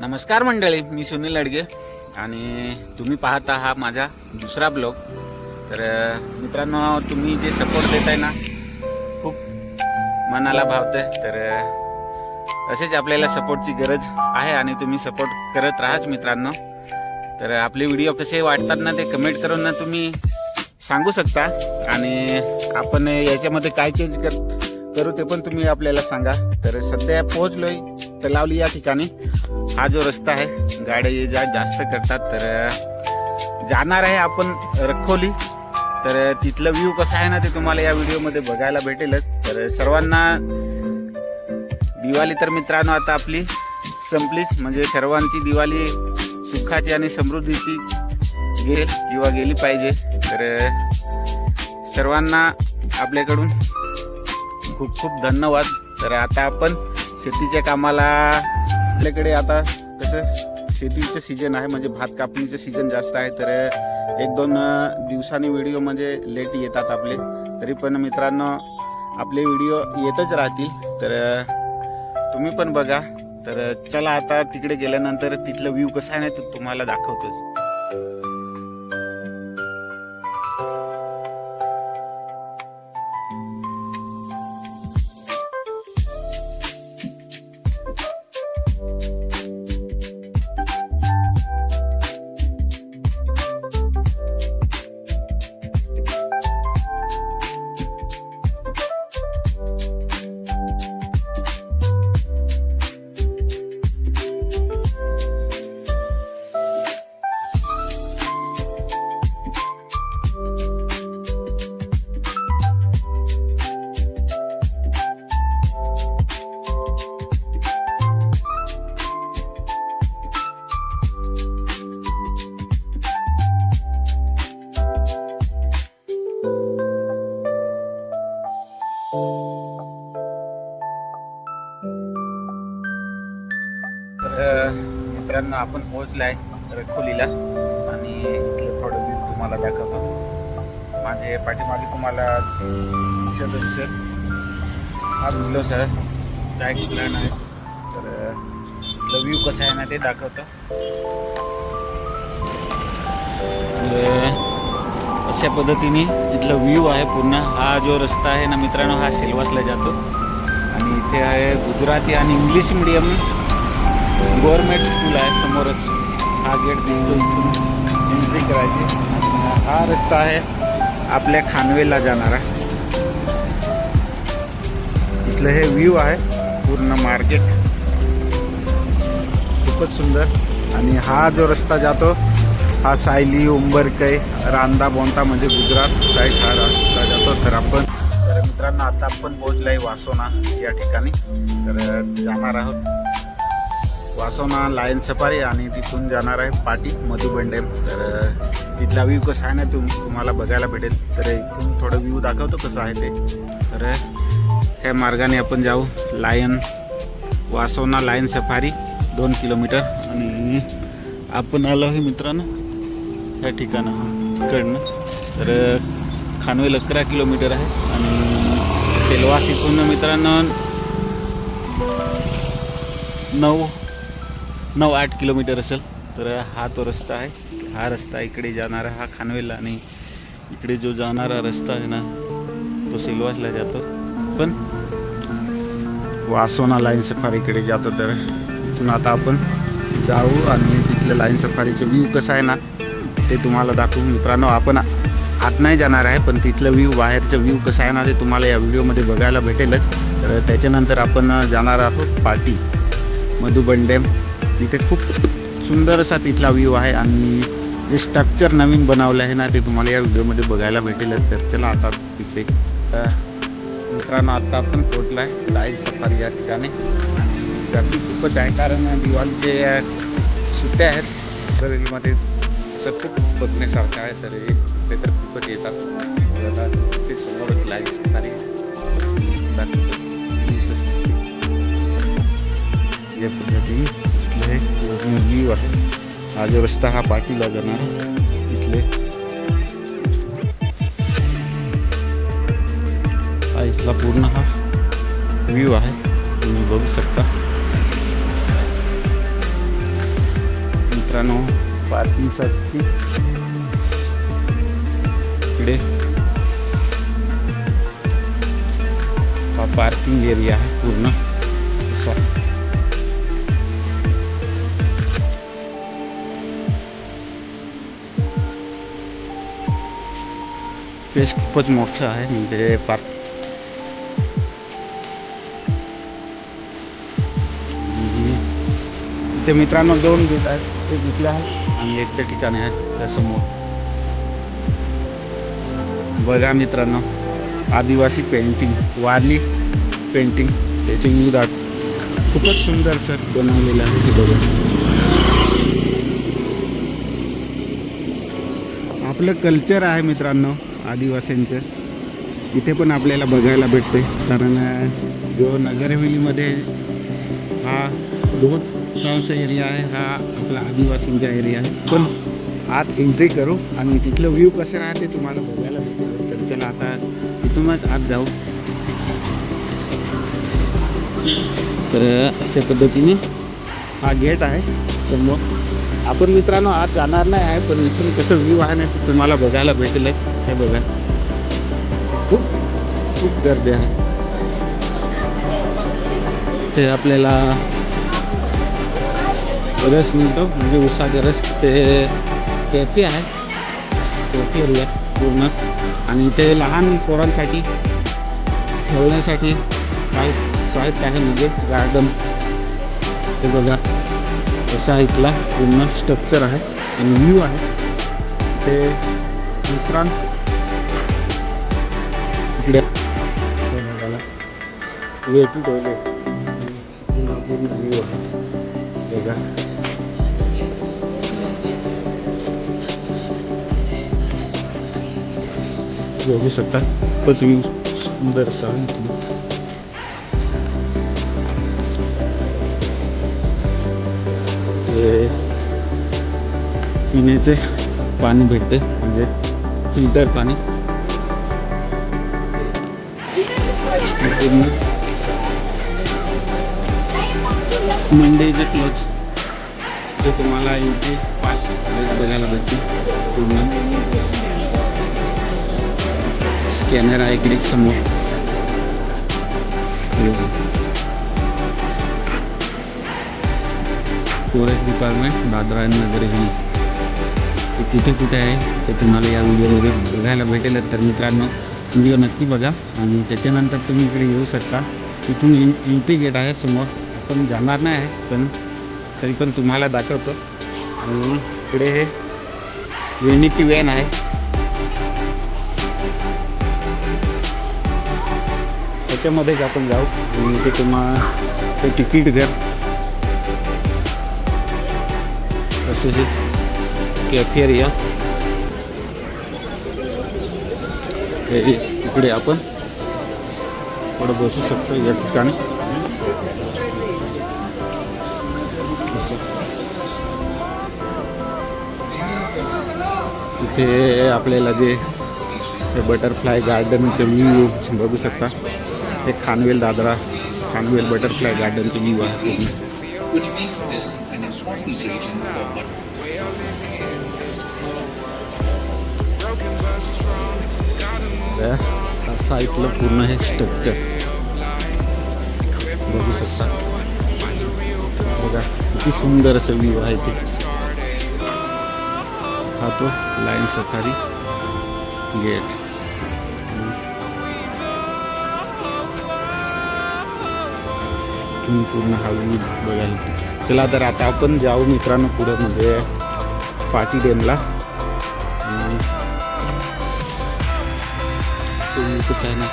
नमस्कार मंडळी मी सुनील अडगे आणि तुम्ही पाहता हा माझा दुसरा ब्लॉग. तर मित्रांनो तुम्ही जे सपोर्ट देताय ना खूप मनाला भावतंय. तर असेच आपल्याला सपोर्टची गरज आहे आणि तुम्ही सपोर्ट करत राहाच मित्रांनो. तर आपले व्हिडिओ कसे वाटतात ना ते कमेंट करून ना तुम्ही सांगू शकता. आणि आपण याच्यामध्ये काय चेंज कर करू ते पण तुम्ही आपल्याला सांगा. तर सध्या पोहोचलोय तलावली या ठिकाणी. हा जो रस्ता आहे गाड्या ये जा जास्त करतात तर जाणार आहे आपण रखोली. तर तिथलं व्ह्यू कसं आहे ना ते तुम्हाला या व्हिडिओमध्ये बघायला भेटेलच. तर सर्वांना दिवाळी तर मित्रांनो आता आपली संपलीच म्हणजे सर्वांची दिवाळी सुखाची आणि समृद्धीची गेल किंवा गेली पाहिजे. तर सर्वांना आपल्याकडून खूप खूप धन्यवाद. तर आता आपण शेतीच्या कामाला आपल्याकडे आता कसं शेतीचं सीजन आहे म्हणजे भात कापणीचं सीजन जास्त आहे तर एक दोन दिवसांनी व्हिडिओ म्हणजे लेट येतात आपले. तरी पण मित्रांनो आपले व्हिडिओ येतच राहतील. तर तुम्ही पण बघा. तर चला आता तिकडे गेल्यानंतर तिथलं व्ह्यू कसं आहे ना ते तुम्हाला दाखवतोच. आपण पोहोचलाय रखोलीला. आणि इथलं थोडं व्ह्यू तुम्हाला दाखवतो. माझे पाठीमागे तुम्हाला दिसत सर हा बिल्लो सर चाय प्लॅन आहे तर uh, इथलं व्ह्यू कसं आहे ना ते दाखवतो. म्हणजे अशा पद्धतीने इथलं व्ह्यू आहे पूर्ण. हा जो रस्ता आहे ना मित्रांनो हा सिल्वासला जातो. आणि इथे आहे गुजराती आणि इंग्लिश मिडियम गव्हर्नमेंट स्कूल आहे समोरच हा गेट दिसतो इथून एंट्री करायची. हा रस्ता आहे आपल्या खानवेला जाणारा. इथलं हे व्ह्यू आहे पूर्ण मार्केट. खूपच सुंदर. आणि हा जो रस्ता जातो हा सायली उंबरकै रांदा बोंता म्हणजे गुजरात साईड हा रस्ता जातो. तर आपण तर मित्रांनो आता आपण पोहोचलाय आहे वासोना या ठिकाणी. तर जाणार आहोत. वासोना लायन सफारी आणि तिथून जाणार आहे पाटी मधुबन डॅम तर तिथला व्ह्यू कसा आहे ना तुम तुम्हाला बघायला भेटेल. तर इथून थोडं व्ह्यू दाखवतो कसं आहे ते. तर त्या मार्गाने आपण जाऊ. लायन वासोना लायन सफारी दोन किलोमीटर. आणि आपण आलो आहे मित्रांनो या ठिकाणं इकडनं. तर खानवेल अकरा किलोमीटर आहे. आणि सेलवास इथून मित्रांनो नऊ नऊ आठ किलोमीटर असेल तर हा तो रस्ता आहे. हा रस्ता इकडे जाणारा हा खानवेल आणि इकडे जो जाणारा रस्ता आहे ना तो सिल्वासला जातो. पण वासोना लाईन सफारीकडे जातो तर इथून आता आपण जाऊ आणि तिथलं लाईन सफारीचं व्ह्यू कसं आहे ना ते तुम्हाला दाखवू मित्रांनो आपण आत नाही जाणार आहे पण तिथलं व्ह्यू बाहेरचं व्ह्यू कसं आहे ना ते तुम्हाला या व्हिडिओमध्ये बघायला भेटेलच. तर त्याच्यानंतर आपण जाणार आहोत पार्टी मधुबन डॅम तिथे खूप सुंदर असा तिथला व्ह्यू आहे आणि जे स्ट्रक्चर नवीन बनवलं आहे ना ते तुम्हाला या व्हिडिओमध्ये बघायला भेटेलच तर चला आता तिथे मित्रांनो आता आपण पोचला आहे लाईन सफारी या ठिकाणी. आणि गर्दी खूपच आहे कारण दिवाळीचे सुट्ट्या आहेत. रेलमध्ये तर खूप बघण्यासारखं आहे तर हे ते तर खूपच येतात. ते समोरच लाईन सफारी. या पद्धतीने हे पूर्ण व्ह्यू आहे हा। जो रस्ता हा पाटीला जाणार इथले हा इथला पूर्ण हा। व्ह्यू आहे तुम्ही बघू शकता मित्रांनो पार्किंगसाठी इकडे। हा पार्किंग एरिया आहे पूर्ण। असा स्पेस खूपच मोठं आहे म्हणजे पार्क ते मित्रांनो दोन गेट आहेत एक इथले आहे आणि एक त्या ठिकाणी आहे त्यासमोर बघा मित्रांनो आदिवासी पेंटिंग वारली पेंटिंग त्याचे विविध आर्ट खूपच सुंदर सर बनवलेलं आहे ते बघा आपलं कल्चर आहे मित्रांनो आदिवासींचं. इथे पण आपल्याला बघायला भेटते. कारण जो नगर हा हा बहुतांश एरिया आहे हा आपला आदिवासींचा एरिया आहे. पण आत एंट्री करू आणि तिथलं व्ह्यू कसं आहे ते तुम्हाला बघायला भेटतं तर चला आता तिथूनच आत जाऊ. तर अशा पद्धतीने हा गेट आहे समोर. आपण मित्रांनो आज जाणार नाही आहे पण इथून कसं व्ह्यू आहे ना तुम्हाला बघायला भेटेल हे बघा. खूप खूप गर्दी आहे. ते आपल्याला रस मिळतो म्हणजे उसाचा रस. ते कॅफे आहे. कॅफे एरिया पूर्ण. आणि ते लहान पोरांसाठी खेळण्यासाठी काय साहित्य आहे म्हणजे गार्डन. ते बघा. असा इथला पूर्ण स्ट्रक्चर आहे आणि व्ह्यू आहे. ते विश्रांत इकडे. हे बघायला. वे टू टॉयलेट पूर्ण व्ह्यू आहे. वेगळा बघू. शकता. खूपच व्ह्यू सुंदर असा आहे पिण्याचे पाणी भेटते म्हणजे फिल्टर पाणी. पूर्ण मंडेचे क्लोज जे तुम्हाला इथे पाच बघायला भेटते पूर्ण. स्कॅनर आहे इकडे समोर. Forest department Dadra and Nagar hills ते कुठे कुठे आहे ते तुम्हाला या व्हिडिओमध्ये बघायला भेटेल. तर मित्रांनो व्हिडिओ नक्की बघा आणि त्याच्यानंतर तुम्ही इकडे येऊ शकता. इथून एंट्री गेट आहे समोर. आपण जाणार नाही आहे पण तरी पण तुम्हाला दाखवतो. आणि इकडे हे युनिटी वॅन आहे. त्याच्यामध्येच आपण जाऊ आणि ते तुम्हाला ते तिकीट घ्या. असं हे कॅफेरिया हे इकडे आपण थोडं बसू शकतो या ठिकाणी असं. इथे आपल्याला जे बटरफ्लाय गार्डनचे व्ह्यू बघू शकता. हे खानवेल दादरा खानवेल बटरफ्लाय गार्डनचे व्ह्यू आहे पूर्ण. Which makes this an important region for what त्या त्या साईडला पूर्ण हे स्ट्रक्चर बघू शकता बघा किती सुंदर असं व्ह्यू आहे ते हा तो लाईन सफारी गेट तुम्ही पूर्ण हवी बघायला चला तर आता आपण जाऊ मित्रांनो पुढं म्हणजे पाटी डेमला. तुम्ही कसं आहे ना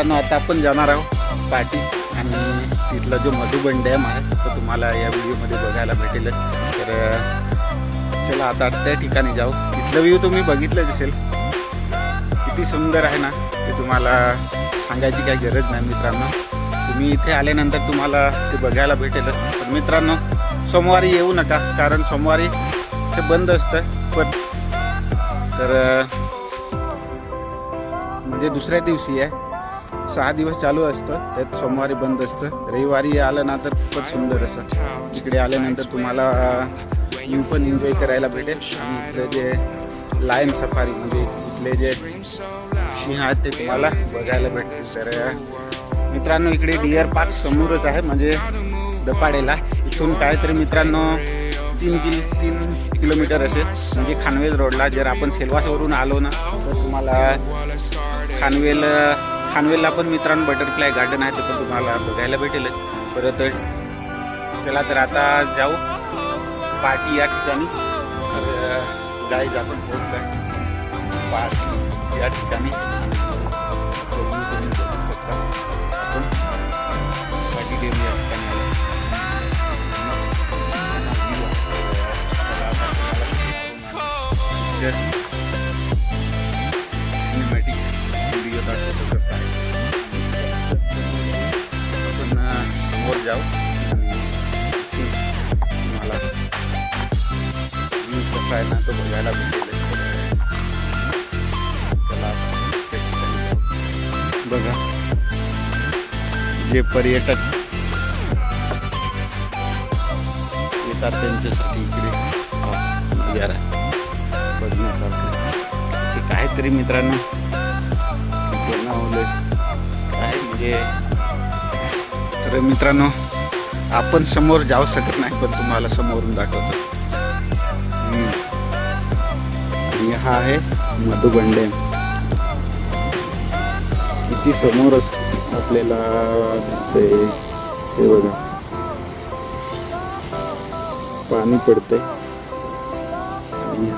मित्रांनो आता आपण जाणार आहोत पाठी आणि तिथला जो मधुबन डॅम आहे तो तुम्हाला या व्हिडिओमध्ये बघायला भेटेल. तर चला आता त्या ठिकाणी जाऊ. इथलं व्ह्यू तुम्ही बघितलंच असेल किती सुंदर आहे ना ते तुम्हाला सांगायची काही गरज नाही मित्रांनो. तुम्ही इथे आल्यानंतर तुम्हाला ते बघायला भेटेलच पण मित्रांनो सोमवारी येऊ नका कारण सोमवारी ते बंद असतं. पण तर म्हणजे दुसऱ्या दिवशी आहे. सहा दिवस चालू असतं त्यात सोमवारी बंद असतं. रविवारी आलं ना तर खूपच सुंदर असं. इकडे आल्यानंतर तुम्हाला यू पण एन्जॉय करायला भेटेल. आणि इथलं जे लायन सफारी म्हणजे इथले जे सिंह आहेत ते तुम्हाला बघायला भेटतील. तर मित्रांनो इकडे डिअर पार्क समोरच आहे म्हणजे दपाडेला. इथून काहीतरी मित्रांनो तीन किल तीन किलोमीटर असेल. म्हणजे खानवेल रोडला जर आपण सेलवासवरून आलो ना तर तुम्हाला खानवेल खानवेलला पण मित्रांनो बटरफ्लाय गार्डन आहे ते पण तुम्हाला बघायला भेटेलच. परत चला तर आता जाऊ. पार्टी या ठिकाणी. तर आपण पोहोचलं पार्टी या ठिकाणी. जे पर्यटक येतात त्यांच्यासाठी इकडे. हो, नजारा बघण्यासारखं ते काहीतरी मित्रांनो. बनवलं काय म्हणजे? तर मित्रांनो आपण समोर जाऊ शकत नाही पण तुम्हाला समोरून दाखवतो. हा आहे मधुबन डॅम. किती समोरच. आपल्याला दिसतंय. हे बघा. पाणी पडतंय. आणि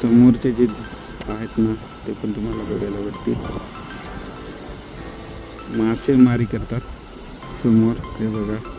समोरचे जे आहेत ना ते पण तुम्हाला बघायला भेटतील. मासेमारी करतात. समोर हे बघा.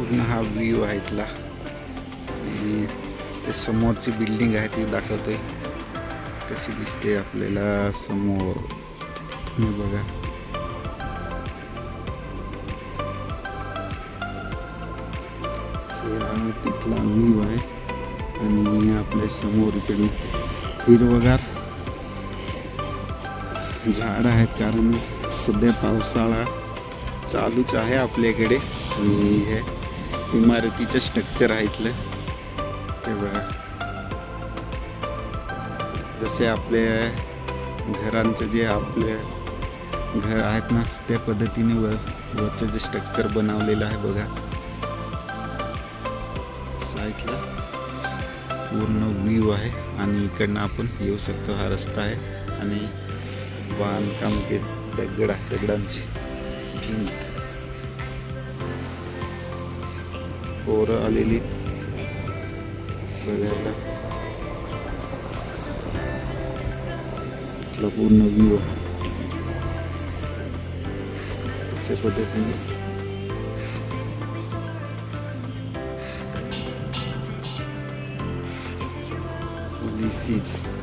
पूर्ण हा व्ह्यू आहे इथला. आणि ते समोरची बिल्डिंग आहे ती दाखवतोय. कशी दिसते आपल्याला समोर. हे बघा. तिथला व्ह्यू आहे. आणि आपल्यासमोर इकडे हिरवगार झाड आहेत कारण सध्या पावसाळा चालूच आहे आपल्याकडे. आणि हे इमारतीचं स्ट्रक्चर आहे इथलं. ते बघा. जसे आपल्या घरांचं जे आपले घर आहेत ना त्या पद्धतीने वर वरचं जे स्ट्रक्चर बनवलेलं आहे बघा. साईडला पूर्ण व्ह्यू आहे आणि इकडनं आपण येऊ शकतो. हा रस्ता आहे आणि बांधकाम के दगड आहे दगडांची. भिंत पोरं आलेली बघायला इथला पूर्ण व्ह्यू आहे अशा पद्धतीने दिस इज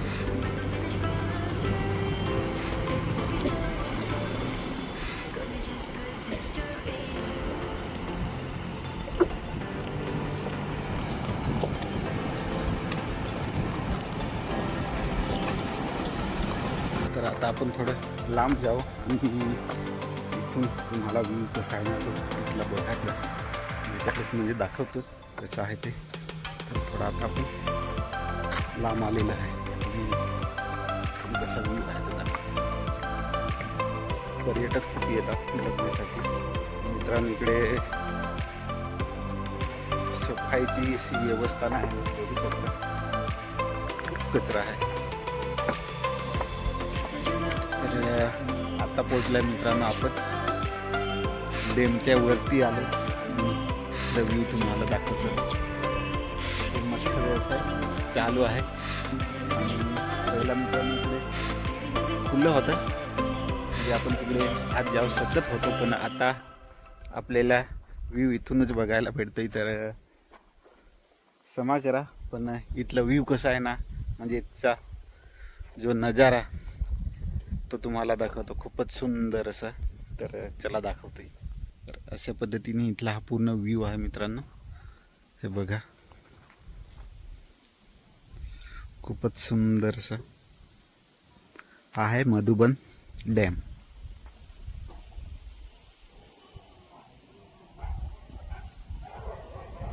आता आपण थोडं लांब जाऊ. आणि इथून तुम्हाला व्ह्यू कसा आहे ना तो इथला बघायला म्हणजे म्हणजे दाखवतोच कसं आहे ते. तर थोडं आता आपण लांब आलेलं आहे. आणि इथून कसा दाखवतो. पर्यटक खूप येतात बघण्यासाठी मित्रांनो इकडे सफाईची अशी व्यवस्था नाही. बघू शकता. खूप कचरा आहे. आत्ता पोचलाय मित्रांनो आपण. डेमच्या वरती आलो. व्ह्यू तुम्हाला दाखवतो. मस्त व्यवसाय चालू आहे. आणि पहिला मित्रांनो इकडे खुलं होतं. म्हणजे आपण तिकडे आत जाऊ शकत होतो पण आता आपल्याला व्ह्यू इथूनच बघायला भेटतो तर क्षमा करा पण इथलं व्ह्यू कसं आहे ना म्हणजे इथचा जो नजारा तो तुम्हाला दाखवतो. खूपच सुंदर असा. तर चला दाखवतो तर अशा पद्धतीने इथला हा पूर्ण व्ह्यू आहे मित्रांनो. हे बघा. खूपच सुंदर असं. हा आहे मधुबन डॅम.